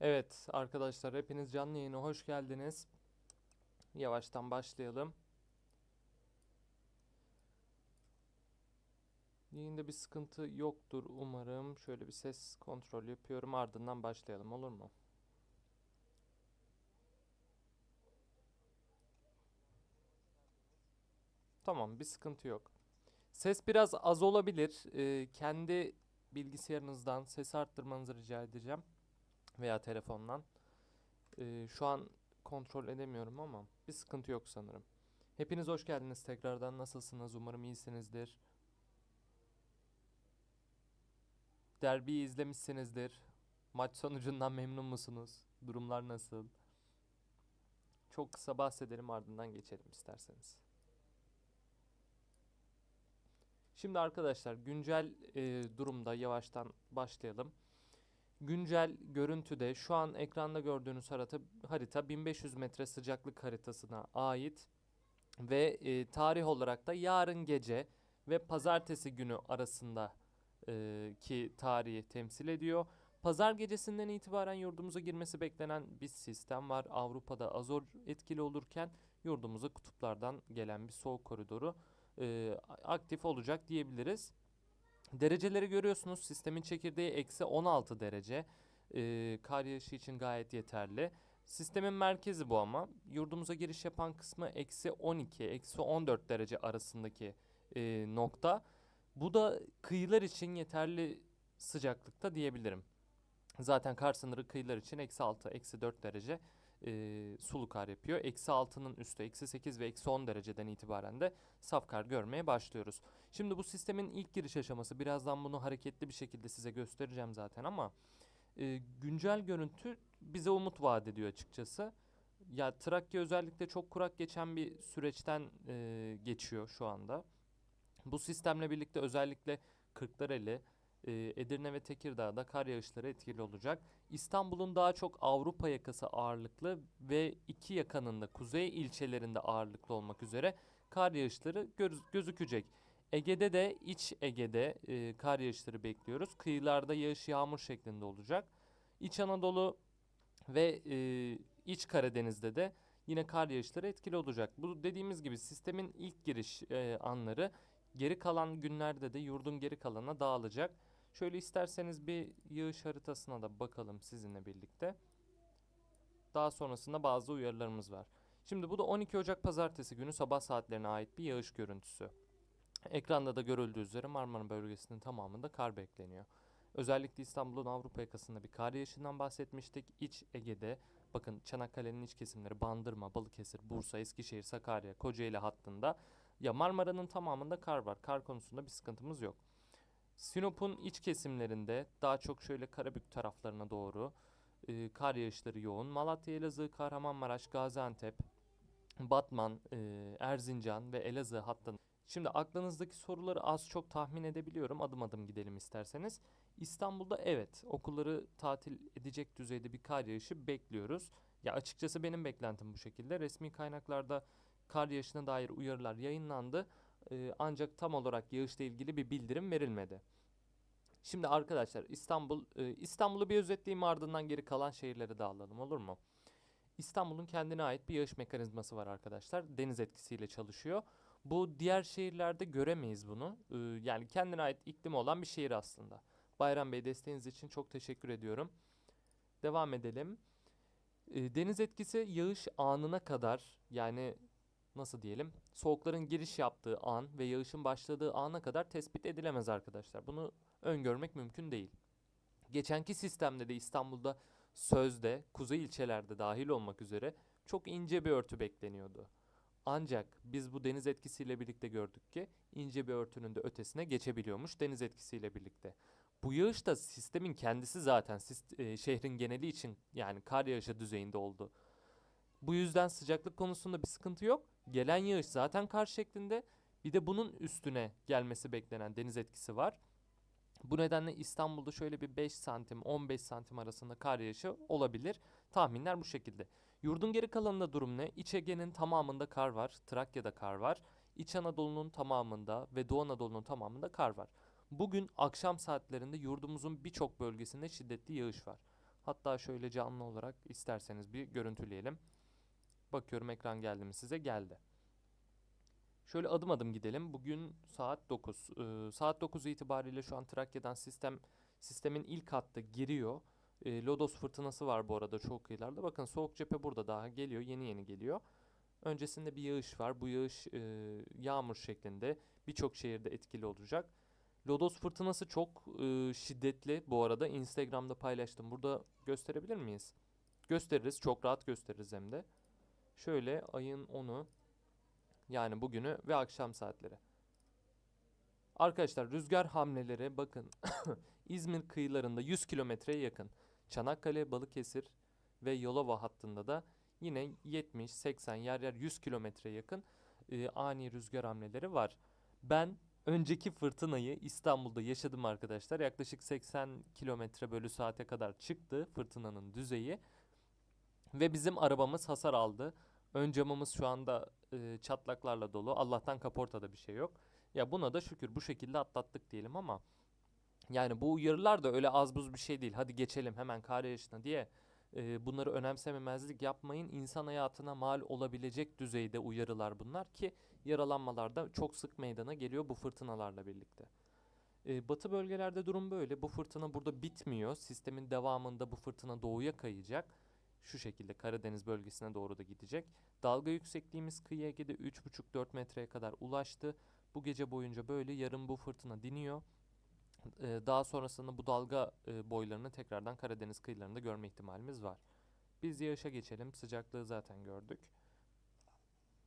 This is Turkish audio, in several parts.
Evet arkadaşlar hepiniz canlı yayına hoş geldiniz. Yavaştan başlayalım. Yayında bir sıkıntı yoktur umarım. Şöyle bir ses kontrol yapıyorum ardından başlayalım olur mu? Tamam bir sıkıntı yok. Ses biraz az olabilir. Ee, kendi bilgisayarınızdan ses arttırmanızı rica edeceğim veya telefondan. Ee, şu an kontrol edemiyorum ama bir sıkıntı yok sanırım. Hepiniz hoş geldiniz tekrardan. Nasılsınız? Umarım iyisinizdir. Derbiyi izlemişsinizdir. Maç sonucundan memnun musunuz? Durumlar nasıl? Çok kısa bahsedelim ardından geçelim isterseniz. Şimdi arkadaşlar güncel e, durumda yavaştan başlayalım. Güncel görüntüde şu an ekranda gördüğünüz harita, harita 1500 metre sıcaklık haritasına ait ve e, tarih olarak da yarın gece ve pazartesi günü arasında e, ki tarihi temsil ediyor. Pazar gecesinden itibaren yurdumuza girmesi beklenen bir sistem var. Avrupa'da azor etkili olurken yurdumuza kutuplardan gelen bir soğuk koridoru e, aktif olacak diyebiliriz. Dereceleri görüyorsunuz. Sistemin çekirdeği eksi 16 derece. Ee, kar yağışı için gayet yeterli. Sistemin merkezi bu ama. Yurdumuza giriş yapan kısmı eksi 12, eksi 14 derece arasındaki e, nokta. Bu da kıyılar için yeterli sıcaklıkta diyebilirim. Zaten kar sınırı kıyılar için eksi 6, eksi 4 derece e, sulu kar yapıyor. Eksi 6'nın üstü, eksi 8 ve eksi 10 dereceden itibaren de saf kar görmeye başlıyoruz. Şimdi bu sistemin ilk giriş aşaması birazdan bunu hareketli bir şekilde size göstereceğim zaten ama e, güncel görüntü bize umut vaat ediyor açıkçası. Ya Trakya özellikle çok kurak geçen bir süreçten e, geçiyor şu anda. Bu sistemle birlikte özellikle Kırklareli, e, Edirne ve Tekirdağ'da kar yağışları etkili olacak. İstanbul'un daha çok Avrupa yakası ağırlıklı ve iki yakanında kuzey ilçelerinde ağırlıklı olmak üzere kar yağışları göz- gözükecek. Ege'de de iç Ege'de e, kar yağışları bekliyoruz. Kıyılarda yağış yağmur şeklinde olacak. İç Anadolu ve e, iç Karadeniz'de de yine kar yağışları etkili olacak. Bu dediğimiz gibi sistemin ilk giriş e, anları geri kalan günlerde de yurdun geri kalanına dağılacak. Şöyle isterseniz bir yağış haritasına da bakalım sizinle birlikte. Daha sonrasında bazı uyarılarımız var. Şimdi bu da 12 Ocak Pazartesi günü sabah saatlerine ait bir yağış görüntüsü. Ekranda da görüldüğü üzere Marmara bölgesinin tamamında kar bekleniyor. Özellikle İstanbul'un Avrupa yakasında bir kar yağışından bahsetmiştik. İç Ege'de bakın Çanakkale'nin iç kesimleri Bandırma, Balıkesir, Bursa, Eskişehir, Sakarya, Kocaeli hattında ya Marmara'nın tamamında kar var. Kar konusunda bir sıkıntımız yok. Sinop'un iç kesimlerinde daha çok şöyle Karabük taraflarına doğru e, kar yağışları yoğun. Malatya, Elazığ, Kahramanmaraş, Gaziantep, Batman, e, Erzincan ve Elazığ hattında. Şimdi aklınızdaki soruları az çok tahmin edebiliyorum. Adım adım gidelim isterseniz. İstanbul'da evet okulları tatil edecek düzeyde bir kar yağışı bekliyoruz. Ya açıkçası benim beklentim bu şekilde. Resmi kaynaklarda kar yağışına dair uyarılar yayınlandı. Ee, ancak tam olarak yağışla ilgili bir bildirim verilmedi. Şimdi arkadaşlar İstanbul e, İstanbul'u bir özetleyeyim ardından geri kalan şehirleri de alalım olur mu? İstanbul'un kendine ait bir yağış mekanizması var arkadaşlar. Deniz etkisiyle çalışıyor. Bu diğer şehirlerde göremeyiz bunu. Ee, yani kendine ait iklimi olan bir şehir aslında. Bayram Bey desteğiniz için çok teşekkür ediyorum. Devam edelim. Ee, deniz etkisi yağış anına kadar yani nasıl diyelim soğukların giriş yaptığı an ve yağışın başladığı ana kadar tespit edilemez arkadaşlar. Bunu öngörmek mümkün değil. Geçenki sistemde de İstanbul'da sözde kuzey ilçelerde dahil olmak üzere çok ince bir örtü bekleniyordu. Ancak biz bu deniz etkisiyle birlikte gördük ki ince bir örtünün de ötesine geçebiliyormuş deniz etkisiyle birlikte. Bu yağış da sistemin kendisi zaten e, şehrin geneli için yani kar yağışı düzeyinde oldu. Bu yüzden sıcaklık konusunda bir sıkıntı yok. Gelen yağış zaten kar şeklinde. Bir de bunun üstüne gelmesi beklenen deniz etkisi var. Bu nedenle İstanbul'da şöyle bir 5 santim 15 santim arasında kar yağışı olabilir. Tahminler bu şekilde. Yurdun geri kalanında durum ne? İç Ege'nin tamamında kar var. Trakya'da kar var. İç Anadolu'nun tamamında ve Doğu Anadolu'nun tamamında kar var. Bugün akşam saatlerinde yurdumuzun birçok bölgesinde şiddetli yağış var. Hatta şöyle canlı olarak isterseniz bir görüntüleyelim. Bakıyorum ekran geldi mi size? Geldi. Şöyle adım adım gidelim. Bugün saat 9. Ee, saat 9 itibariyle şu an Trakya'dan sistem sistemin ilk hattı giriyor. Ee, Lodos fırtınası var bu arada çoğu kıyılarda. Bakın soğuk cephe burada daha geliyor. Yeni yeni geliyor. Öncesinde bir yağış var. Bu yağış e, yağmur şeklinde birçok şehirde etkili olacak. Lodos fırtınası çok e, şiddetli bu arada. Instagram'da paylaştım. Burada gösterebilir miyiz? Gösteririz. Çok rahat gösteririz hem de. Şöyle ayın 10'u yani bugünü ve akşam saatleri. Arkadaşlar rüzgar hamleleri bakın İzmir kıyılarında 100 kilometreye yakın. Çanakkale, Balıkesir ve Yolova hattında da yine 70-80 yer yer 100 kilometre yakın e, ani rüzgar hamleleri var. Ben önceki fırtınayı İstanbul'da yaşadım arkadaşlar. Yaklaşık 80 kilometre bölü saate kadar çıktı fırtınanın düzeyi. Ve bizim arabamız hasar aldı. Ön camımız şu anda e, çatlaklarla dolu. Allah'tan kaportada bir şey yok. Ya buna da şükür bu şekilde atlattık diyelim ama yani bu uyarılar da öyle az buz bir şey değil. Hadi geçelim hemen kar yağışına diye e, bunları önemsememezlik yapmayın. İnsan hayatına mal olabilecek düzeyde uyarılar bunlar ki yaralanmalar da çok sık meydana geliyor bu fırtınalarla birlikte. E, batı bölgelerde durum böyle. Bu fırtına burada bitmiyor. Sistemin devamında bu fırtına doğuya kayacak. Şu şekilde Karadeniz bölgesine doğru da gidecek. Dalga yüksekliğimiz kıyı Ege'de 3,5-4 metreye kadar ulaştı. Bu gece boyunca böyle yarın bu fırtına diniyor. Ee, daha sonrasında bu dalga e, boylarını tekrardan Karadeniz kıyılarında görme ihtimalimiz var. Biz yağışa geçelim. Sıcaklığı zaten gördük.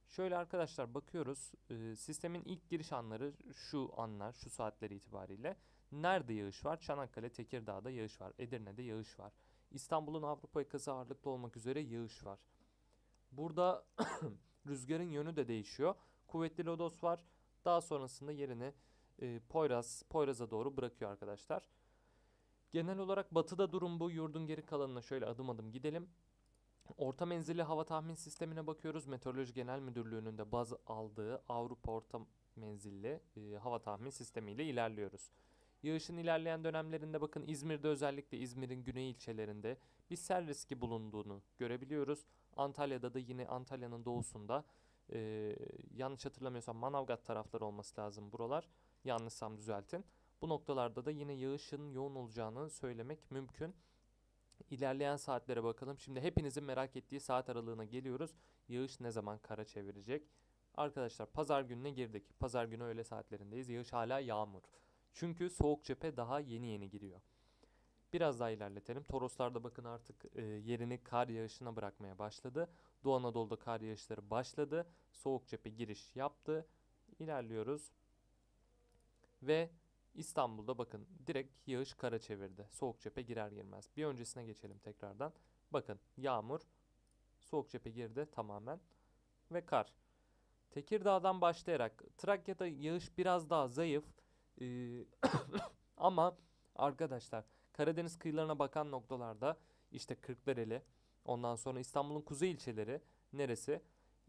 Şöyle arkadaşlar bakıyoruz. Ee, sistemin ilk giriş anları şu anlar, şu saatler itibariyle. Nerede yağış var? Çanakkale, Tekirdağ'da yağış var. Edirne'de yağış var. İstanbul'un Avrupa yakası ağırlıklı olmak üzere yağış var. Burada rüzgarın yönü de değişiyor. Kuvvetli lodos var. Daha sonrasında yerini e, Poyraz, Poyraz'a doğru bırakıyor arkadaşlar. Genel olarak batıda durum bu. Yurdun geri kalanına şöyle adım adım gidelim. Orta menzilli hava tahmin sistemine bakıyoruz. Meteoroloji Genel Müdürlüğü'nün de baz aldığı Avrupa orta menzilli e, hava tahmin sistemiyle ilerliyoruz. Yağışın ilerleyen dönemlerinde bakın İzmir'de özellikle İzmir'in güney ilçelerinde bir sel riski bulunduğunu görebiliyoruz. Antalya'da da yine Antalya'nın doğusunda e, yanlış hatırlamıyorsam Manavgat tarafları olması lazım buralar. Yanlışsam düzeltin. Bu noktalarda da yine yağışın yoğun olacağını söylemek mümkün. İlerleyen saatlere bakalım. Şimdi hepinizin merak ettiği saat aralığına geliyoruz. Yağış ne zaman kara çevirecek? Arkadaşlar pazar gününe girdik. Pazar günü öğle saatlerindeyiz. Yağış hala yağmur. Çünkü soğuk cephe daha yeni yeni giriyor. Biraz daha ilerletelim. Toroslarda bakın artık e, yerini kar yağışına bırakmaya başladı. Doğu Anadolu'da kar yağışları başladı. Soğuk cephe giriş yaptı. İlerliyoruz. Ve İstanbul'da bakın direkt yağış kara çevirdi. Soğuk cephe girer girmez. Bir öncesine geçelim tekrardan. Bakın yağmur, soğuk cephe girdi tamamen ve kar. Tekirdağ'dan başlayarak Trakya'da yağış biraz daha zayıf. Ee, ama arkadaşlar Karadeniz kıyılarına bakan noktalarda işte Kırklareli, ondan sonra İstanbul'un kuzey ilçeleri neresi?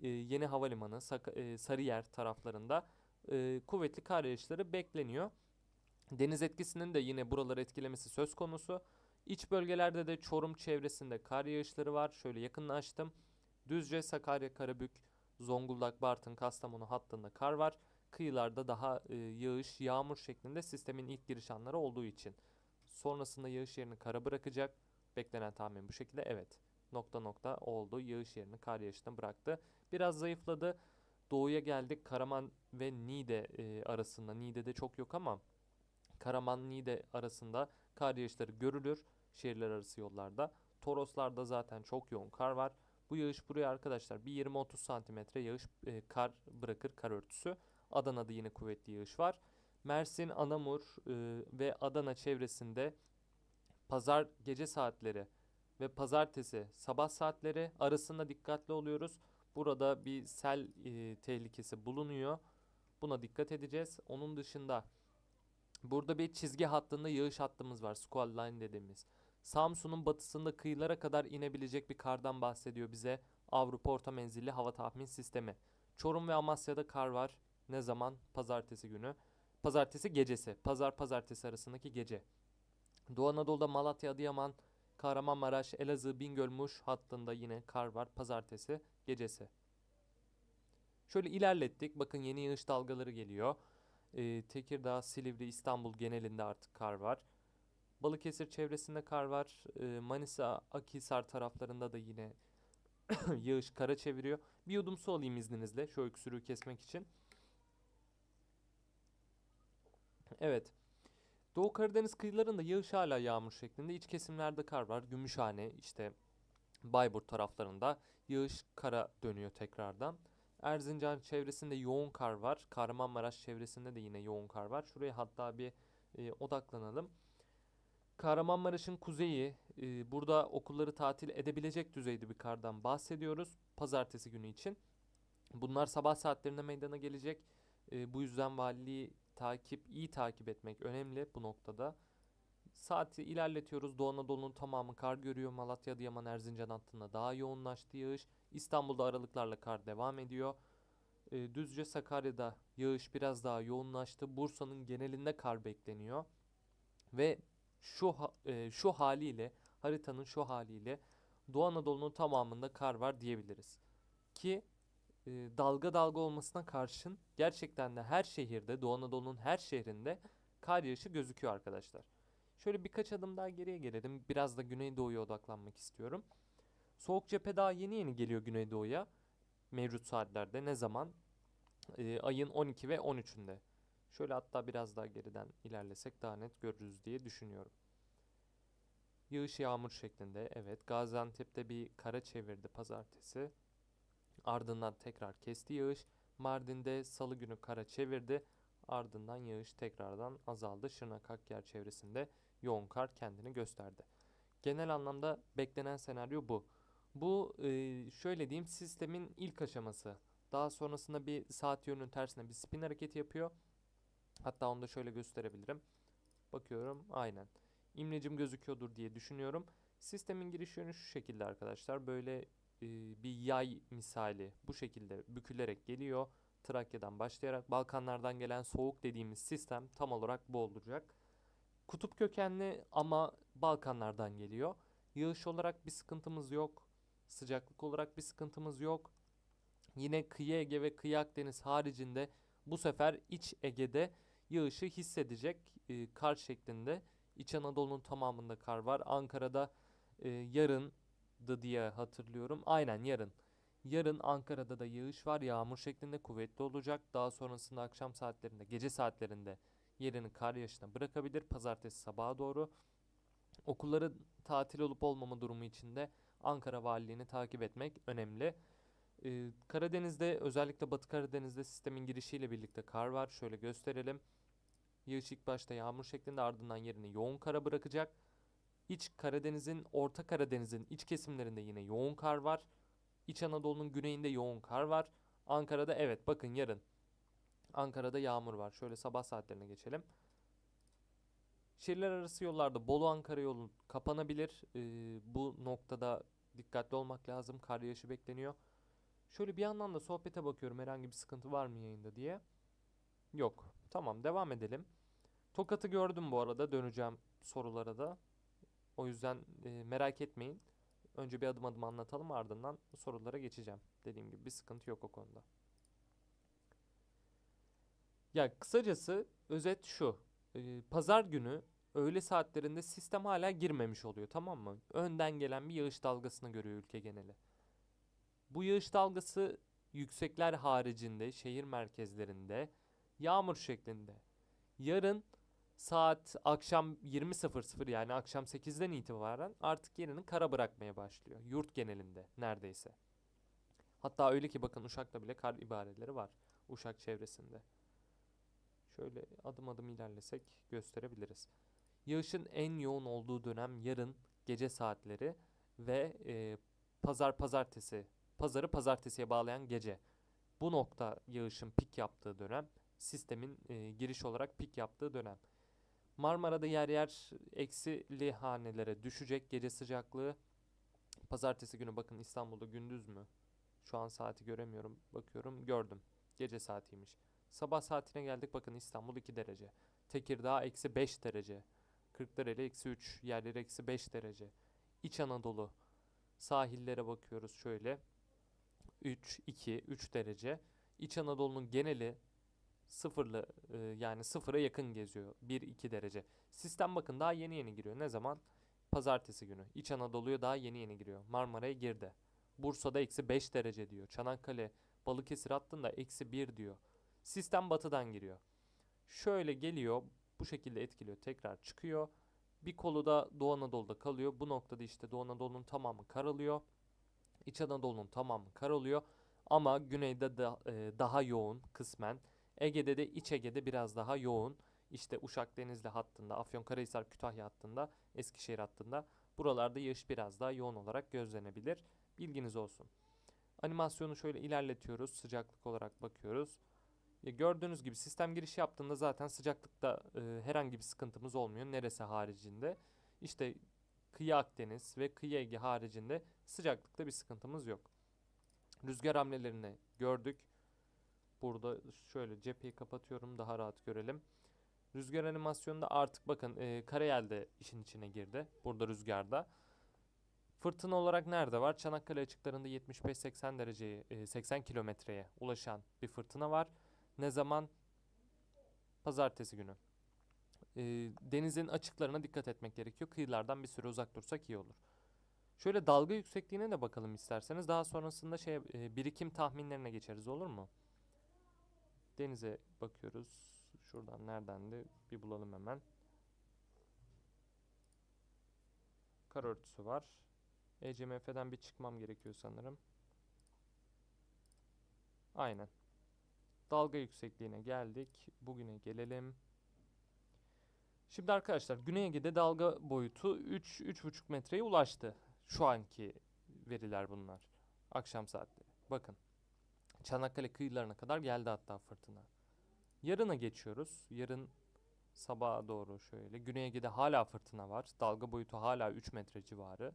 Ee, Yeni Havalimanı, Sak- e, Sarıyer taraflarında e, kuvvetli kar yağışları bekleniyor. Deniz etkisinin de yine buraları etkilemesi söz konusu. İç bölgelerde de Çorum çevresinde kar yağışları var. Şöyle yakınlaştım. Düzce, Sakarya, Karabük, Zonguldak, Bartın, Kastamonu hattında kar var. Kıyılarda daha e, yağış, yağmur şeklinde sistemin ilk giriş anları olduğu için. Sonrasında yağış yerini kara bırakacak. Beklenen tahmin bu şekilde. Evet. Nokta nokta oldu. Yağış yerini kar yağışına bıraktı. Biraz zayıfladı. Doğuya geldik. Karaman ve Niğde e, arasında. Niğde'de çok yok ama Karaman Niğde arasında kar yağışları görülür. Şehirler arası yollarda. Toroslarda zaten çok yoğun kar var. Bu yağış buraya arkadaşlar bir 20-30 santimetre yağış e, kar bırakır kar örtüsü. Adana'da yine kuvvetli yağış var. Mersin, Anamur e, ve Adana çevresinde pazar gece saatleri ve pazartesi sabah saatleri arasında dikkatli oluyoruz. Burada bir sel e, tehlikesi bulunuyor. Buna dikkat edeceğiz. Onun dışında burada bir çizgi hattında yağış hattımız var. Squall line dediğimiz. Samsun'un batısında kıyılara kadar inebilecek bir kardan bahsediyor bize Avrupa Orta Menzilli Hava Tahmin Sistemi. Çorum ve Amasya'da kar var. Ne zaman? Pazartesi günü. Pazartesi gecesi. Pazar pazartesi arasındaki gece. Doğu Anadolu'da Malatya, Adıyaman, Kahramanmaraş, Elazığ, Bingöl, Muş hattında yine kar var pazartesi gecesi. Şöyle ilerlettik. Bakın yeni yağış dalgaları geliyor. Ee, Tekirdağ, Silivri, İstanbul genelinde artık kar var. Balıkesir çevresinde kar var. Ee, Manisa, Akhisar taraflarında da yine yağış kara çeviriyor. Bir yudum su alayım izninizle şu öksürüğü kesmek için. Evet. Doğu Karadeniz kıyılarında yağış hala yağmur şeklinde. İç kesimlerde kar var. Gümüşhane, işte Bayburt taraflarında yağış kara dönüyor tekrardan. Erzincan çevresinde yoğun kar var. Kahramanmaraş çevresinde de yine yoğun kar var. Şuraya hatta bir e, odaklanalım. Kahramanmaraş'ın kuzeyi, e, burada okulları tatil edebilecek düzeyde bir kardan bahsediyoruz. Pazartesi günü için. Bunlar sabah saatlerinde meydana gelecek. E, bu yüzden valiliği takip, iyi takip etmek önemli bu noktada. Saati ilerletiyoruz. Doğu Anadolu'nun tamamı kar görüyor. Malatya, Adıyaman, Erzincan hattında daha yoğunlaştı yağış. İstanbul'da aralıklarla kar devam ediyor. E, Düzce, Sakarya'da yağış biraz daha yoğunlaştı. Bursa'nın genelinde kar bekleniyor. Ve şu e, şu haliyle haritanın şu haliyle Doğu Anadolu'nun tamamında kar var diyebiliriz. Ki e, dalga dalga olmasına karşın gerçekten de her şehirde Doğu Anadolu'nun her şehrinde kar yağışı gözüküyor arkadaşlar. Şöyle birkaç adım daha geriye gelelim. Biraz da Güneydoğu'ya odaklanmak istiyorum. Soğuk cephe daha yeni yeni geliyor Güneydoğu'ya. Mevcut saatlerde ne zaman? E, ayın 12 ve 13'ünde. Şöyle hatta biraz daha geriden ilerlesek daha net görürüz diye düşünüyorum. Yağış yağmur şeklinde. Evet. Gaziantep'te bir kara çevirdi pazartesi. Ardından tekrar kesti yağış. Mardin'de salı günü kara çevirdi. Ardından yağış tekrardan azaldı. Şırnak Akyer çevresinde yoğun kar kendini gösterdi. Genel anlamda beklenen senaryo bu. Bu e, şöyle diyeyim sistemin ilk aşaması. Daha sonrasında bir saat yönünün tersine bir spin hareketi yapıyor. Hatta onu da şöyle gösterebilirim. Bakıyorum aynen. İmlecim gözüküyordur diye düşünüyorum. Sistemin giriş yönü şu şekilde arkadaşlar. Böyle bir yay misali bu şekilde bükülerek geliyor. Trakya'dan başlayarak Balkanlardan gelen soğuk dediğimiz sistem tam olarak bu olacak. Kutup kökenli ama Balkanlardan geliyor. Yağış olarak bir sıkıntımız yok. Sıcaklık olarak bir sıkıntımız yok. Yine kıyı Ege ve kıyı Akdeniz haricinde bu sefer iç Ege'de yağışı hissedecek e, kar şeklinde. İç Anadolu'nun tamamında kar var. Ankara'da e, yarındı diye hatırlıyorum. Aynen yarın. Yarın Ankara'da da yağış var. Yağmur şeklinde kuvvetli olacak. Daha sonrasında akşam saatlerinde, gece saatlerinde yerini kar yağışına bırakabilir. Pazartesi sabaha doğru. Okulların tatil olup olmama durumu içinde Ankara Valiliğini takip etmek önemli. Ee, Karadeniz'de özellikle Batı Karadeniz'de sistemin girişiyle birlikte kar var. Şöyle gösterelim. Yağış ilk başta yağmur şeklinde ardından yerini yoğun kara bırakacak. İç Karadeniz'in, Orta Karadeniz'in iç kesimlerinde yine yoğun kar var. İç Anadolu'nun güneyinde yoğun kar var. Ankara'da evet bakın yarın. Ankara'da yağmur var. Şöyle sabah saatlerine geçelim. Şehirler arası yollarda Bolu Ankara yolu kapanabilir. Ee, bu noktada dikkatli olmak lazım. Kar yağışı bekleniyor. Şöyle bir yandan da sohbete bakıyorum herhangi bir sıkıntı var mı yayında diye. Yok. Tamam devam edelim. Tokat'ı gördüm bu arada döneceğim sorulara da. O yüzden e, merak etmeyin. Önce bir adım adım anlatalım ardından sorulara geçeceğim. Dediğim gibi bir sıkıntı yok o konuda. Ya kısacası özet şu. E, pazar günü öğle saatlerinde sistem hala girmemiş oluyor tamam mı? Önden gelen bir yağış dalgasını görüyor ülke geneli. Bu yağış dalgası yüksekler haricinde şehir merkezlerinde yağmur şeklinde. Yarın saat akşam 20.00 yani akşam 8'den itibaren artık yerini kara bırakmaya başlıyor. Yurt genelinde neredeyse. Hatta öyle ki bakın Uşak'ta bile kar ibareleri var. Uşak çevresinde. Şöyle adım adım ilerlesek gösterebiliriz. Yağışın en yoğun olduğu dönem yarın gece saatleri ve e, pazar pazartesi pazarı pazartesiye bağlayan gece. Bu nokta yağışın pik yaptığı dönem. Sistemin e, giriş olarak pik yaptığı dönem. Marmara'da yer yer eksili hanelere düşecek gece sıcaklığı. Pazartesi günü bakın İstanbul'da gündüz mü? Şu an saati göremiyorum. Bakıyorum gördüm. Gece saatiymiş. Sabah saatine geldik bakın İstanbul 2 derece. Tekirdağ eksi 5 derece. Kırklareli eksi 3. Yerleri eksi 5 derece. İç Anadolu sahillere bakıyoruz şöyle. 3, 2, 3 derece. İç Anadolu'nun geneli sıfırlı e, yani sıfıra yakın geziyor. 1-2 derece. Sistem bakın daha yeni yeni giriyor. Ne zaman? Pazartesi günü. İç Anadolu'ya daha yeni yeni giriyor. Marmara'ya girdi. Bursa'da eksi 5 derece diyor. Çanakkale, Balıkesir hattında eksi 1 diyor. Sistem batıdan giriyor. Şöyle geliyor. Bu şekilde etkiliyor. Tekrar çıkıyor. Bir kolu da Doğu Anadolu'da kalıyor. Bu noktada işte Doğu Anadolu'nun tamamı karalıyor. İç Anadolu'nun tamamı karalıyor. Ama güneyde da, e, daha yoğun kısmen. Ege'de de İç Ege'de biraz daha yoğun. İşte Uşak Denizli hattında, Afyonkarahisar Kütahya hattında, Eskişehir hattında buralarda yağış biraz daha yoğun olarak gözlenebilir. Bilginiz olsun. Animasyonu şöyle ilerletiyoruz. Sıcaklık olarak bakıyoruz. Gördüğünüz gibi sistem giriş yaptığında zaten sıcaklıkta e, herhangi bir sıkıntımız olmuyor. Neresi haricinde? İşte kıyı Akdeniz ve kıyı Ege haricinde sıcaklıkta bir sıkıntımız yok. Rüzgar hamlelerini gördük. Burada şöyle cepheyi kapatıyorum daha rahat görelim. Rüzgar animasyonunda artık bakın e, Karayel de işin içine girdi. Burada rüzgarda. Fırtına olarak nerede var? Çanakkale açıklarında 75-80 dereceye, e, 80 kilometreye ulaşan bir fırtına var. Ne zaman? Pazartesi günü. E, denizin açıklarına dikkat etmek gerekiyor. Kıyılardan bir süre uzak dursak iyi olur. Şöyle dalga yüksekliğine de bakalım isterseniz. Daha sonrasında şey e, birikim tahminlerine geçeriz olur mu? Denize bakıyoruz. Şuradan neredendi? Bir bulalım hemen. Kar örtüsü var. ECMF'den bir çıkmam gerekiyor sanırım. Aynen. Dalga yüksekliğine geldik. Bugüne gelelim. Şimdi arkadaşlar Güney Ege'de dalga boyutu 3-3,5 metreye ulaştı. Şu anki veriler bunlar. Akşam saatleri. Bakın. Çanakkale kıyılarına kadar geldi hatta fırtına. Yarına geçiyoruz. Yarın sabaha doğru şöyle. Güney Ege'de hala fırtına var. Dalga boyutu hala 3 metre civarı.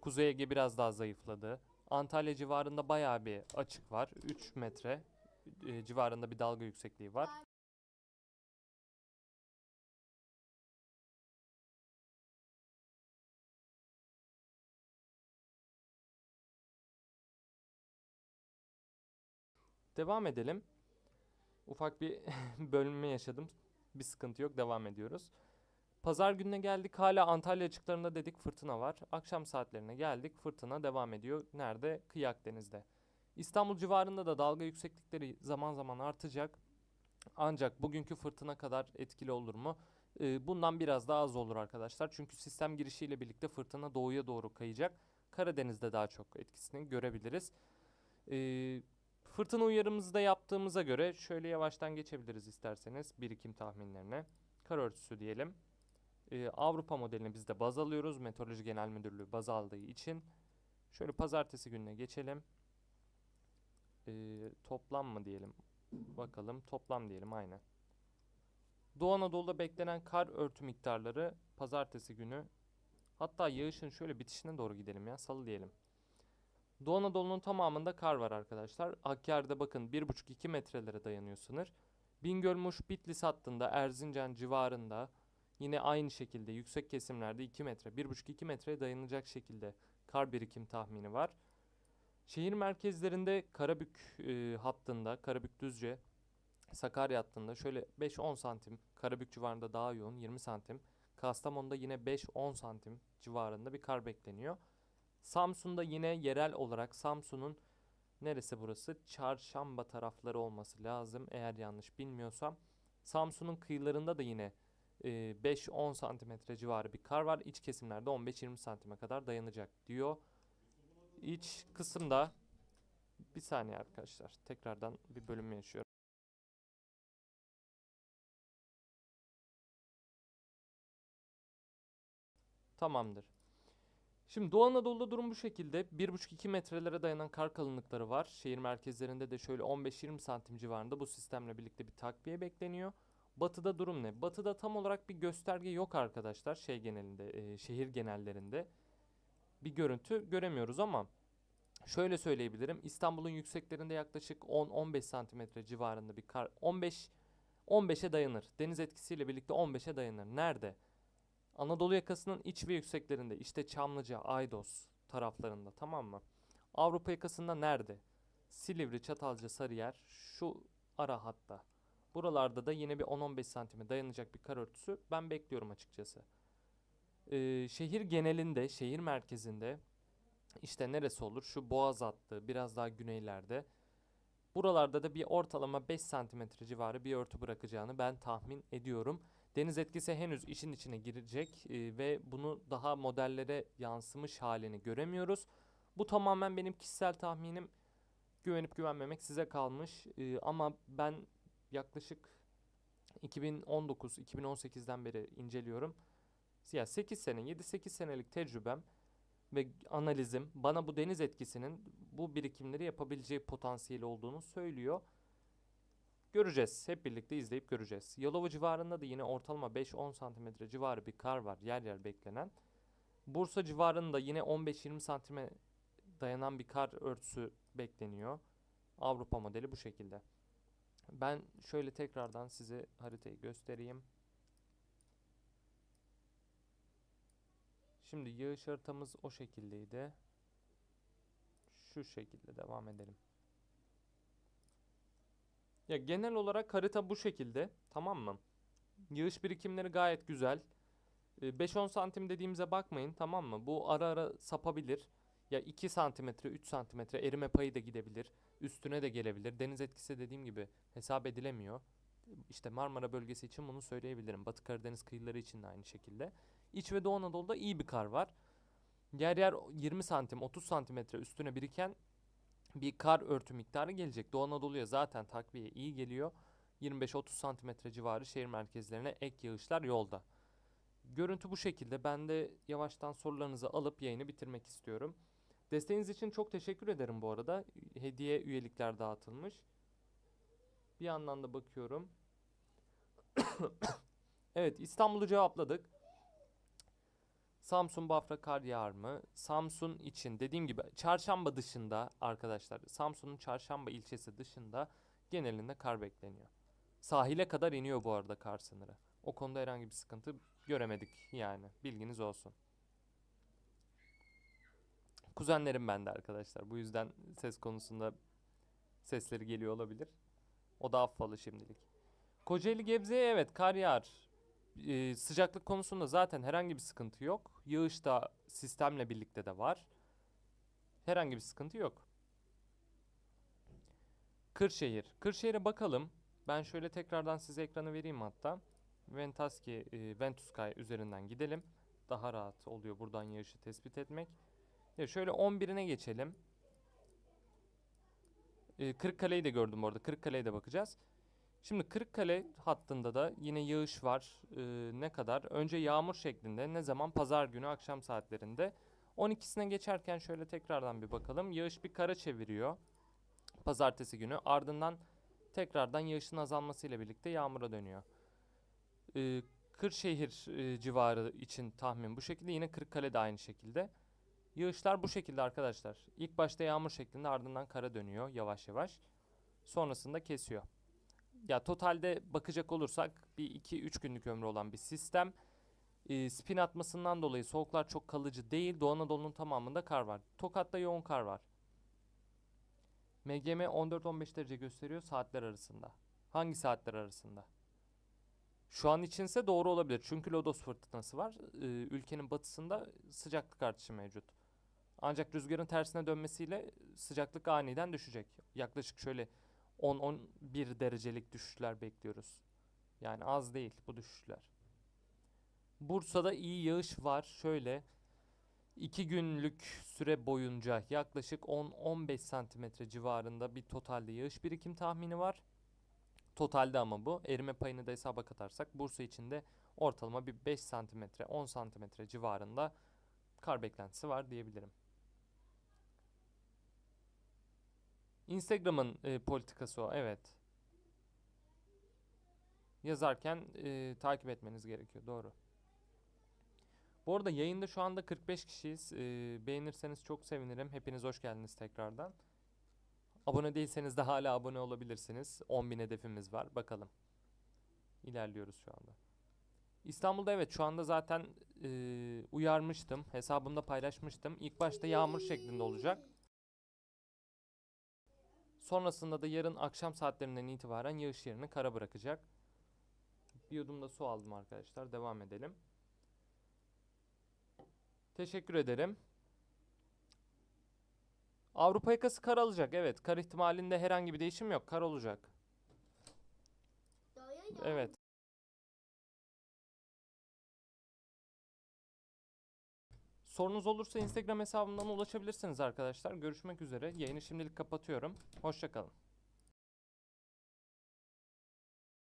Kuzey Ege biraz daha zayıfladı. Antalya civarında bayağı bir açık var. 3 metre e, civarında bir dalga yüksekliği var. Devam edelim. Ufak bir bölünme yaşadım. Bir sıkıntı yok. Devam ediyoruz. Pazar gününe geldik. Hala Antalya açıklarında dedik fırtına var. Akşam saatlerine geldik. Fırtına devam ediyor. Nerede? Kıyı Akdeniz'de. İstanbul civarında da dalga yükseklikleri zaman zaman artacak. Ancak bugünkü fırtına kadar etkili olur mu? Ee, bundan biraz daha az olur arkadaşlar. Çünkü sistem girişiyle birlikte fırtına doğuya doğru kayacak. Karadeniz'de daha çok etkisini görebiliriz. Ee, fırtına uyarımızı da yaptığımıza göre şöyle yavaştan geçebiliriz isterseniz birikim tahminlerine. Kar örtüsü diyelim. Ee, Avrupa modelini biz de baz alıyoruz. Meteoroloji Genel Müdürlüğü baz aldığı için. Şöyle pazartesi gününe geçelim. Ee, toplam mı diyelim? Bakalım toplam diyelim aynen. Doğu Anadolu'da beklenen kar örtü miktarları pazartesi günü hatta yağışın şöyle bitişine doğru gidelim ya salı diyelim. Doğu Anadolu'nun tamamında kar var arkadaşlar. Hakkari'de bakın 1,5-2 metrelere dayanıyor sınır. Bingölmuş Bitlis hattında Erzincan civarında yine aynı şekilde yüksek kesimlerde 2 metre 1,5-2 metreye dayanacak şekilde kar birikim tahmini var. Şehir merkezlerinde Karabük e, hattında, Karabük Düzce, Sakarya hattında şöyle 5-10 santim, Karabük civarında daha yoğun 20 santim. Kastamonu'da yine 5-10 santim civarında bir kar bekleniyor. Samsun'da yine yerel olarak Samsun'un neresi burası? Çarşamba tarafları olması lazım eğer yanlış bilmiyorsam. Samsun'un kıyılarında da yine e, 5-10 santimetre civarı bir kar var. İç kesimlerde 15-20 santime kadar dayanacak diyor. İç kısımda bir saniye arkadaşlar. Tekrardan bir bölüm yaşıyorum. Tamamdır. Şimdi Doğu Anadolu'da durum bu şekilde. 1,5-2 metrelere dayanan kar kalınlıkları var. Şehir merkezlerinde de şöyle 15-20 santim civarında bu sistemle birlikte bir takviye bekleniyor. Batıda durum ne? Batıda tam olarak bir gösterge yok arkadaşlar. Şey genelinde, e, şehir genellerinde bir görüntü göremiyoruz ama şöyle söyleyebilirim. İstanbul'un yükseklerinde yaklaşık 10-15 santimetre civarında bir kar 15 15'e dayanır. Deniz etkisiyle birlikte 15'e dayanır. Nerede? Anadolu yakasının iç ve yükseklerinde işte Çamlıca, Aydos taraflarında tamam mı? Avrupa yakasında nerede? Silivri, Çatalca, Sarıyer şu ara hatta. Buralarda da yine bir 10-15 santime dayanacak bir kar örtüsü ben bekliyorum açıkçası. Ee, şehir genelinde, şehir merkezinde işte neresi olur? Şu Boğaz hattı, biraz daha güneylerde. Buralarda da bir ortalama 5 santimetre civarı bir örtü bırakacağını ben tahmin ediyorum. Deniz etkisi henüz işin içine girecek e, ve bunu daha modellere yansımış halini göremiyoruz. Bu tamamen benim kişisel tahminim. Güvenip güvenmemek size kalmış. E, ama ben yaklaşık 2019-2018'den beri inceliyorum. Ya 8 sene, 7-8 senelik tecrübem ve analizim bana bu deniz etkisinin bu birikimleri yapabileceği potansiyeli olduğunu söylüyor. Göreceğiz. Hep birlikte izleyip göreceğiz. Yalova civarında da yine ortalama 5-10 santimetre civarı bir kar var. Yer yer beklenen. Bursa civarında yine 15-20 santime dayanan bir kar örtüsü bekleniyor. Avrupa modeli bu şekilde. Ben şöyle tekrardan size haritayı göstereyim. Şimdi yağış haritamız o şekildeydi. Şu şekilde devam edelim. Ya genel olarak harita bu şekilde. Tamam mı? Yağış birikimleri gayet güzel. Ee, 5-10 santim dediğimize bakmayın. Tamam mı? Bu ara ara sapabilir. Ya 2 santimetre, 3 santimetre erime payı da gidebilir. Üstüne de gelebilir. Deniz etkisi dediğim gibi hesap edilemiyor. İşte Marmara bölgesi için bunu söyleyebilirim. Batı Karadeniz kıyıları için de aynı şekilde. İç ve Doğu Anadolu'da iyi bir kar var. Yer yer 20 santim, 30 santimetre üstüne biriken bir kar örtü miktarı gelecek. Doğu Anadolu'ya zaten takviye iyi geliyor. 25-30 santimetre civarı şehir merkezlerine ek yağışlar yolda. Görüntü bu şekilde. Ben de yavaştan sorularınızı alıp yayını bitirmek istiyorum. Desteğiniz için çok teşekkür ederim bu arada. Hediye üyelikler dağıtılmış. Bir yandan da bakıyorum. evet İstanbul'u cevapladık. Samsun Bafra kar yağar mı? Samsun için dediğim gibi çarşamba dışında arkadaşlar Samsun'un çarşamba ilçesi dışında genelinde kar bekleniyor. Sahile kadar iniyor bu arada kar sınırı. O konuda herhangi bir sıkıntı göremedik yani bilginiz olsun. Kuzenlerim bende arkadaşlar. Bu yüzden ses konusunda sesleri geliyor olabilir. O da affalı şimdilik. Kocaeli Gebze'ye evet kar yağar. Ee, sıcaklık konusunda zaten herhangi bir sıkıntı yok. Yağış da sistemle birlikte de var. Herhangi bir sıkıntı yok. Kırşehir. Kırşehir'e bakalım. Ben şöyle tekrardan size ekranı vereyim hatta. Ventaski, e, Ventuskay üzerinden gidelim. Daha rahat oluyor buradan yağışı tespit etmek. Ya şöyle 11'ine geçelim. E, Kırıkkale'yi de gördüm orada. Kırıkkale'ye de bakacağız. Şimdi Kırıkkale hattında da yine yağış var. Ee, ne kadar? Önce yağmur şeklinde. Ne zaman? Pazar günü akşam saatlerinde. 12'sine geçerken şöyle tekrardan bir bakalım. Yağış bir kara çeviriyor. Pazartesi günü. Ardından tekrardan yağışın azalmasıyla birlikte yağmura dönüyor. Ee, Kırşehir e, civarı için tahmin bu şekilde. Yine Kırıkkale de aynı şekilde. Yağışlar bu şekilde arkadaşlar. İlk başta yağmur şeklinde ardından kara dönüyor yavaş yavaş. Sonrasında kesiyor. Ya totalde bakacak olursak bir 2-3 günlük ömrü olan bir sistem. Ee, spin atmasından dolayı soğuklar çok kalıcı değil. Doğu Anadolu'nun tamamında kar var. Tokat'ta yoğun kar var. MGM 14-15 derece gösteriyor saatler arasında. Hangi saatler arasında? Şu an içinse doğru olabilir. Çünkü lodos fırtınası var. Ee, ülkenin batısında sıcaklık artışı mevcut. Ancak rüzgarın tersine dönmesiyle sıcaklık aniden düşecek. Yaklaşık şöyle 10-11 derecelik düşüşler bekliyoruz. Yani az değil bu düşüşler. Bursa'da iyi yağış var. Şöyle 2 günlük süre boyunca yaklaşık 10-15 santimetre civarında bir totalde yağış birikim tahmini var. Totalde ama bu. Erime payını da hesaba katarsak Bursa için de ortalama bir 5 santimetre 10 santimetre civarında kar beklentisi var diyebilirim. Instagram'ın e, politikası o. Evet. Yazarken e, takip etmeniz gerekiyor. Doğru. Bu arada yayında şu anda 45 kişiyiz. E, beğenirseniz çok sevinirim. Hepiniz hoş geldiniz tekrardan. Abone değilseniz de hala abone olabilirsiniz. 10.000 hedefimiz var. Bakalım. İlerliyoruz şu anda. İstanbul'da evet şu anda zaten e, uyarmıştım. Hesabımda paylaşmıştım. İlk başta yağmur şeklinde olacak. Sonrasında da yarın akşam saatlerinden itibaren yağış yerini kara bırakacak. Bir yudum da su aldım arkadaşlar. Devam edelim. Teşekkür ederim. Avrupa yakası kar alacak. Evet, kar ihtimalinde herhangi bir değişim yok. Kar olacak. Evet. Sorunuz olursa Instagram hesabımdan ulaşabilirsiniz arkadaşlar. Görüşmek üzere. Yayını şimdilik kapatıyorum. Hoşçakalın.